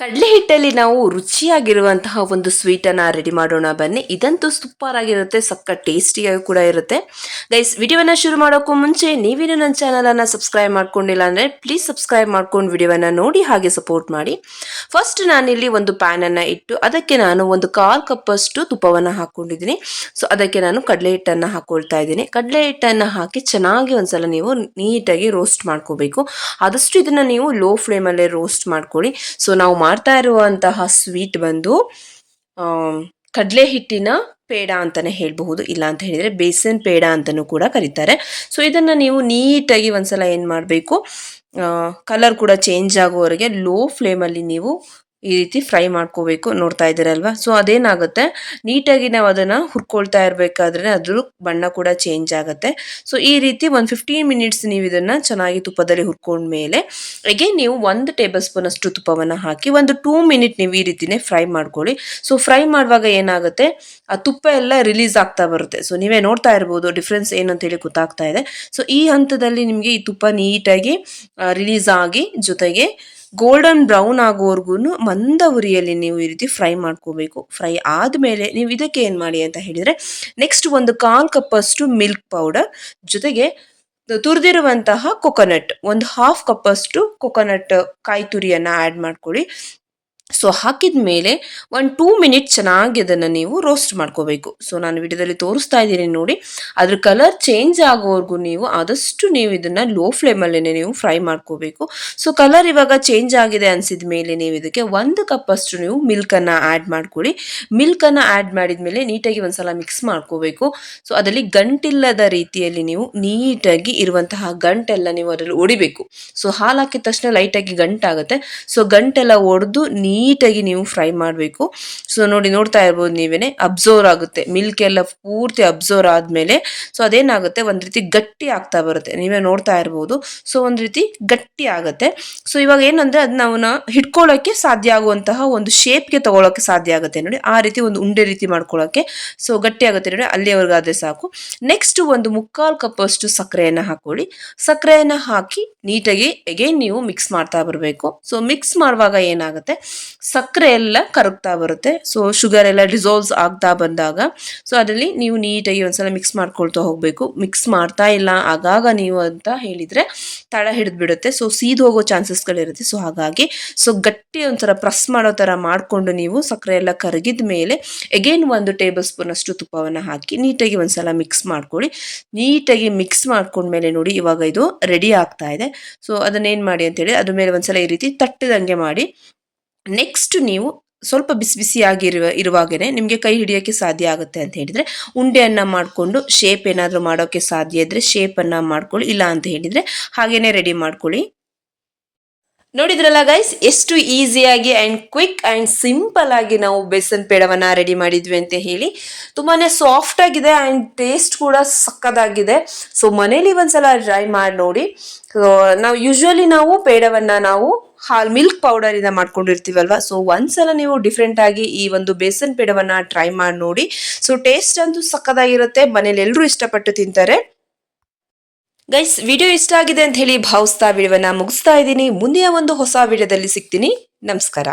ಕಡಲೆ ಹಿಟ್ಟಲ್ಲಿ ನಾವು ರುಚಿಯಾಗಿರುವಂತಹ ಒಂದು ಸ್ವೀಟನ್ನು ರೆಡಿ ಮಾಡೋಣ. ಬನ್ನಿ. ಇದಂತೂ ಸೂಪರ್ ಆಗಿರುತ್ತೆ. ಸಕ್ಕ ಟೇಸ್ಟಿಯಾಗಿ ಕೂಡ ಇರುತ್ತೆ. ಗೈಸ್ ವಿಡಿಯೋವನ್ನು ಶುರು ಮಾಡೋಕ್ಕೂ ಮುಂಚೆ ನೀವೇನು ನನ್ನ ಚಾನಲನ್ನು ಸಬ್ಸ್ಕ್ರೈಬ್ ಮಾಡ್ಕೊಂಡಿಲ್ಲ ಅಂದರೆ ಪ್ಲೀಸ್ ಸಬ್ಸ್ಕ್ರೈಬ್ ಮಾಡ್ಕೊಂಡು ವಿಡಿಯೋವನ್ನು ನೋಡಿ ಹಾಗೆ ಸಪೋರ್ಟ್ ಮಾಡಿ. ಫಸ್ಟ್ ನಾನಿಲ್ಲಿ ಒಂದು ಪ್ಯಾನನ್ನು ಇಟ್ಟು ಅದಕ್ಕೆ ನಾನು ಒಂದು ಕಾಲ್ ಕಪ್ಪಷ್ಟು ತುಪ್ಪವನ್ನು ಹಾಕ್ಕೊಂಡಿದ್ದೀನಿ ಸೊ ಅದಕ್ಕೆ ನಾನು ಕಡಲೆ ಹಿಟ್ಟನ್ನು ಹಾಕ್ಕೊಳ್ತಾ ಇದ್ದೀನಿ. ಕಡಲೆ ಹಿಟ್ಟನ್ನು ಹಾಕಿ ಚೆನ್ನಾಗಿ ಒಂದ್ಸಲ ನೀವು ನೀಟಾಗಿ ರೋಸ್ಟ್ ಮಾಡ್ಕೋಬೇಕು. ಆದಷ್ಟು ಇದನ್ನು ನೀವು ಲೋ ಫ್ಲೇಮಲ್ಲೇ ರೋಸ್ಟ್ ಮಾಡ್ಕೊಳ್ಳಿ. ಸೊ ನಾವು ಮಾಡ್ತಾ ಇರುವಂತಹ ಸ್ವೀಟ್ ಬಂದು ಕಡಲೆ ಹಿಟ್ಟಿನ ಪೇಡ ಅಂತಲೇ ಹೇಳಬಹುದು. ಇಲ್ಲ ಅಂತ ಹೇಳಿದರೆ ಬೇಸನ್ ಪೇಡ ಅಂತಲೂ ಕೂಡ ಕರೀತಾರೆ. ಸೊ ಇದನ್ನು ನೀವು ನೀಟಾಗಿ ಒಂದ್ಸಲ ಏನು ಮಾಡಬೇಕು ಕಲರ್ ಕೂಡ ಚೇಂಜ್ ಆಗೋವರೆಗೆ ಲೋ ಫ್ಲೇಮಲ್ಲಿ ನೀವು ಈ ರೀತಿ ಫ್ರೈ ಮಾಡ್ಕೋಬೇಕು ನೋಡ್ತಾ ಇದ್ದೀರಲ್ವಾ ಸೊ ಅದೇನಾಗುತ್ತೆ? ನೀಟಾಗಿ ನಾವು ಅದನ್ನು ಹುರ್ಕೊಳ್ತಾ ಇರಬೇಕಾದ್ರೆ ಅದ್ರ ಬಣ್ಣ ಕೂಡ ಚೇಂಜ್ ಆಗುತ್ತೆ. ಸೊ ಈ ರೀತಿ ಒಂದು ಫಿಫ್ಟೀನ್ ಮಿನಿಟ್ಸ್ ನೀವು ಇದನ್ನು ಚೆನ್ನಾಗಿ ತುಪ್ಪದಲ್ಲಿ ಹುರ್ಕೊಂಡ್ಮೇಲೆ ಅಗೇನ್ ನೀವು ಒಂದು ಟೇಬಲ್ ಸ್ಪೂನ್ ಅಷ್ಟು ತುಪ್ಪವನ್ನು ಹಾಕಿ ಒಂದು ಟೂ ಮಿನಿಟ್ ನೀವು ಈ ರೀತಿನೇ ಫ್ರೈ ಮಾಡ್ಕೊಳ್ಳಿ. ಸೊ ಫ್ರೈ ಮಾಡುವಾಗ ಏನಾಗುತ್ತೆ? ಆ ತುಪ್ಪ ಎಲ್ಲ ರಿಲೀಸ್ ಆಗ್ತಾ ಬರುತ್ತೆ. ಸೊ ನೀವೇ ನೋಡ್ತಾ ಇರ್ಬೋದು ಡಿಫ್ರೆನ್ಸ್ ಏನು ಅಂತೇಳಿ ಗೊತ್ತಾಗ್ತಾ ಇದೆ. ಸೊ ಈ ಹಂತದಲ್ಲಿ ನಿಮಗೆ ಈ ತುಪ್ಪ ನೀಟಾಗಿ ರಿಲೀಸ್ ಆಗಿ ಜೊತೆಗೆ ಗೋಲ್ಡನ್ ಬ್ರೌನ್ ಆಗೋವರೆಗೂ ಮಂದ ಉರಿಯಲ್ಲಿ ನೀವು ಈ ರೀತಿ ಫ್ರೈ ಮಾಡ್ಕೋಬೇಕು. ಫ್ರೈ ಆದಮೇಲೆ ನೀವು ಇದಕ್ಕೆ ಏನು ಮಾಡಿ ಅಂತ ಹೇಳಿದರೆ ನೆಕ್ಸ್ಟ್ ಒಂದು ಕಾಲು ಕಪ್ಪಷ್ಟು ಮಿಲ್ಕ್ ಪೌಡರ್, ಜೊತೆಗೆ ತುರಿದಿರುವಂತಹ ಕೊಕೊನಟ್, ಒಂದು ಹಾಫ್ ಕಪ್ಪಷ್ಟು ಕೊಕೊನಟ್ ಕಾಯಿ ತುರಿಯನ್ನು ಆ್ಯಡ್ ಮಾಡ್ಕೊಳ್ಳಿ. ಸೊ ಹಾಕಿದ ಮೇಲೆ ಒಂದು ಟೂ ಮಿನಿಟ್ ಚೆನ್ನಾಗಿ ಅದನ್ನು ನೀವು ರೋಸ್ಟ್ ಮಾಡ್ಕೋಬೇಕು. ಸೊ ನಾನು ವಿಡಿಯೋದಲ್ಲಿ ತೋರಿಸ್ತಾ ಇದ್ದೀನಿ ನೋಡಿ. ಅದ್ರ ಕಲರ್ ಚೇಂಜ್ ಆಗೋವರೆಗೂ ನೀವು ಆದಷ್ಟು ನೀವು ಇದನ್ನು ಲೋ ಫ್ಲೇಮಲ್ಲೇ ನೀವು ಫ್ರೈ ಮಾಡ್ಕೋಬೇಕು. ಸೊ ಕಲರ್ ಇವಾಗ ಚೇಂಜ್ ಆಗಿದೆ ಅನಿಸಿದ ಮೇಲೆ ನೀವು ಇದಕ್ಕೆ ಒಂದು ಕಪ್ಪಷ್ಟು ನೀವು ಮಿಲ್ಕನ್ನು ಆ್ಯಡ್ ಮಾಡ್ಕೊಳ್ಳಿ ಮಿಲ್ಕನ್ನು ಆ್ಯಡ್ ಮಾಡಿದ ಮೇಲೆ ನೀಟಾಗಿ ಒಂದ್ಸಲ ಮಿಕ್ಸ್ ಮಾಡ್ಕೋಬೇಕು. ಸೊ ಅದರಲ್ಲಿ ಗಂಟಿಲ್ಲದ ರೀತಿಯಲ್ಲಿ ನೀವು ನೀಟಾಗಿ ಇರುವಂತಹ ಗಂಟೆಲ್ಲ ನೀವು ಅದರಲ್ಲಿ ಒಡಿಬೇಕು. ಸೊ ಹಾಲು ಹಾಕಿದ ತಕ್ಷಣ ಲೈಟಾಗಿ ಗಂಟಾಗುತ್ತೆ. ಸೊ ಗಂಟೆಲ್ಲ ಒಡೆದು ನೀ ನೀಟಾಗಿ ನೀವು ಫ್ರೈ ಮಾಡಬೇಕು. ಸೊ ನೋಡಿ ನೋಡ್ತಾ ಇರ್ಬೋದು ನೀವೇ ಅಬ್ಸರ್ವ್ ಆಗುತ್ತೆ. ಮಿಲ್ಕ್ ಎಲ್ಲ ಪೂರ್ತಿ ಅಬ್ಸರ್ವ್ ಆದಮೇಲೆ ಸೊ ಅದೇನಾಗುತ್ತೆ, ಒಂದು ರೀತಿ ಗಟ್ಟಿ ಆಗ್ತಾ ಬರುತ್ತೆ. ನೀವೇ ನೋಡ್ತಾ ಇರ್ಬೋದು. ಸೊ ಒಂದು ರೀತಿ ಗಟ್ಟಿ ಆಗುತ್ತೆ. ಸೊ ಇವಾಗ ಏನಂದರೆ ಅದನ್ನ ನಾವು ಹಿಡ್ಕೊಳ್ಳೋಕ್ಕೆ ಸಾಧ್ಯ ಆಗುವಂತಹ ಒಂದು ಶೇಪ್ಗೆ ತಗೊಳ್ಳೋಕೆ ಸಾಧ್ಯ ಆಗುತ್ತೆ. ನೋಡಿ, ಆ ರೀತಿ ಒಂದು ಉಂಡೆ ರೀತಿ ಮಾಡ್ಕೊಳ್ಳೋಕ್ಕೆ ಸೊ ಗಟ್ಟಿ ಆಗುತ್ತೆ. ನೋಡಿ ಅಲ್ಲಿಯವರೆಗಾದ್ರೆ ಸಾಕು. ನೆಕ್ಸ್ಟ್ ಒಂದು ಮುಕ್ಕಾಲು ಕಪ್ಪಷ್ಟು ಸಕ್ಕರೆಯನ್ನು ಹಾಕೊಳ್ಳಿ. ಸಕ್ಕರೆಯನ್ನು ಹಾಕಿ ನೀಟಾಗಿ ಎಗೇನ್ ನೀವು ಮಿಕ್ಸ್ ಮಾಡ್ತಾ ಬರಬೇಕು. ಸೊ ಮಿಕ್ಸ್ ಮಾಡುವಾಗ ಏನಾಗುತ್ತೆ ಸಕ್ಕರೆ ಎಲ್ಲ ಕರಗ್ತಾ ಬರುತ್ತೆ. ಸೊ ಶುಗರ್ ಎಲ್ಲ ಡಿಸಾಲ್ವ್ಸ್ ಆಗ್ತಾ ಬಂದಾಗ ಸೊ ಅದರಲ್ಲಿ ನೀವು ನೀಟಾಗಿ ಒಂದ್ಸಲ ಮಿಕ್ಸ್ ಮಾಡ್ಕೊಳ್ತಾ ಹೋಗಬೇಕು. ಮಿಕ್ಸ್ ಮಾಡ್ತಾ ಇಲ್ಲ ಆಗಾಗ ನೀವು ಅಂತ ಹೇಳಿದರೆ ತಳ ಹಿಡಿದು ಬಿಡುತ್ತೆ ಸೊ ಸೀದ್ ಹೋಗೋ ಚಾನ್ಸಸ್ಗಳಿರುತ್ತೆ ಸೊ ಹಾಗಾಗಿ ಸೊ ಗಟ್ಟಿ ಒಂಥರ ಪ್ರೆಸ್ ಮಾಡೋ ಥರ ಮಾಡಿಕೊಂಡು ನೀವು ಸಕ್ಕರೆ ಎಲ್ಲ ಕರಗಿದ ಮೇಲೆ ಎಗೇನ್ ಒಂದು ಟೇಬಲ್ ಸ್ಪೂನ್ ಅಷ್ಟು ತುಪ್ಪವನ್ನು ಹಾಕಿ ನೀಟಾಗಿ ಒಂದ್ಸಲ ಮಿಕ್ಸ್ ಮಾಡ್ಕೊಳ್ಳಿ. ನೀಟಾಗಿ ಮಿಕ್ಸ್ ಮಾಡ್ಕೊಂಡ್ಮೇಲೆ ನೋಡಿ ಇವಾಗ ಇದು ರೆಡಿ ಆಗ್ತಾ ಇದೆ. ಸೊ ಅದನ್ನೇನು ಮಾಡಿ ಅಂತೇಳಿ, ಅದ್ರ ಮೇಲೆ ಒಂದ್ಸಲ ಈ ರೀತಿ ತಟ್ಟದಂಗೆ ಮಾಡಿ ನೆಕ್ಸ್ಟ್ ನೀವು ಸ್ವಲ್ಪ ಬಿಸಿ ಬಿಸಿಯಾಗಿರುವ ಇರುವಾಗಲೇ ನಿಮಗೆ ಕೈ ಹಿಡಿಯೋಕ್ಕೆ ಸಾಧ್ಯ ಆಗುತ್ತೆ ಅಂತ ಹೇಳಿದರೆ, ಉಂಡೆಯನ್ನು ಮಾಡಿಕೊಂಡು ಶೇಪ್ ಏನಾದರೂ ಮಾಡೋಕ್ಕೆ ಸಾಧ್ಯ ಇದ್ದರೆ ಶೇಪನ್ನು ಮಾಡ್ಕೊಳ್ಳಿ, ಇಲ್ಲ ಅಂತ ಹೇಳಿದರೆ ಹಾಗೇನೆ ರೆಡಿ ಮಾಡ್ಕೊಳ್ಳಿ. ನೋಡಿದ್ರಲ್ಲ ಗೈಸ್ ಎಷ್ಟು ಈಸಿಯಾಗಿ ಆ್ಯಂಡ್ ಕ್ವಿಕ್ ಆ್ಯಂಡ್ ಸಿಂಪಲ್ ಆಗಿ ನಾವು ಬೇಸನ್ ಪೇಡವನ್ನು ರೆಡಿ ಮಾಡಿದ್ವಿ ಅಂತ ಹೇಳಿ ತುಂಬಾ ಸಾಫ್ಟ್ ಆಗಿದೆ ಆ್ಯಂಡ್ ಟೇಸ್ಟ್ ಕೂಡ ಸಕ್ಕದಾಗಿದೆ. ಸೊ ಮನೇಲಿ ಒಂದ್ಸಲ ಟ್ರೈ ಮಾಡಿ ನೋಡಿ. ನಾವು ಯೂಶ್ವಲಿ ನಾವು ಪೇಡವನ್ನು ನಾವು ಹಾಲ್ ಮಿಲ್ಕ್ ಪೌಡರ್ ಇಂದ ಮಾಡ್ಕೊಂಡಿರ್ತೀವಲ್ವಾ? ಸೊ ಒಂದ್ಸಲ ನೀವು ಡಿಫ್ರೆಂಟ್ ಆಗಿ ಈ ಒಂದು ಬೇಸನ್ ಪೇಡವನ್ನ ಟ್ರೈ ಮಾಡಿ ನೋಡಿ. ಸೊ ಟೇಸ್ಟ್ ಅಂತೂ ಸಕ್ಕದಾಗಿರುತ್ತೆ ಮನೇಲಿ ಎಲ್ಲರೂ ಇಷ್ಟಪಟ್ಟು ತಿಂತಾರೆ. ಗೈಸ್ ವಿಡಿಯೋ ಇಷ್ಟ ಆಗಿದೆ ಅಂತ ಹೇಳಿ ಭಾವಿಸ್ತಾ ವಿಡಿಯೋವನ್ನ ಮುಗಿಸ್ತಾ ಇದ್ದೀನಿ. ಮುಂದಿನ ಒಂದು ಹೊಸ ವಿಡಿಯೋದಲ್ಲಿ ಸಿಗ್ತೀನಿ. ನಮಸ್ಕಾರ.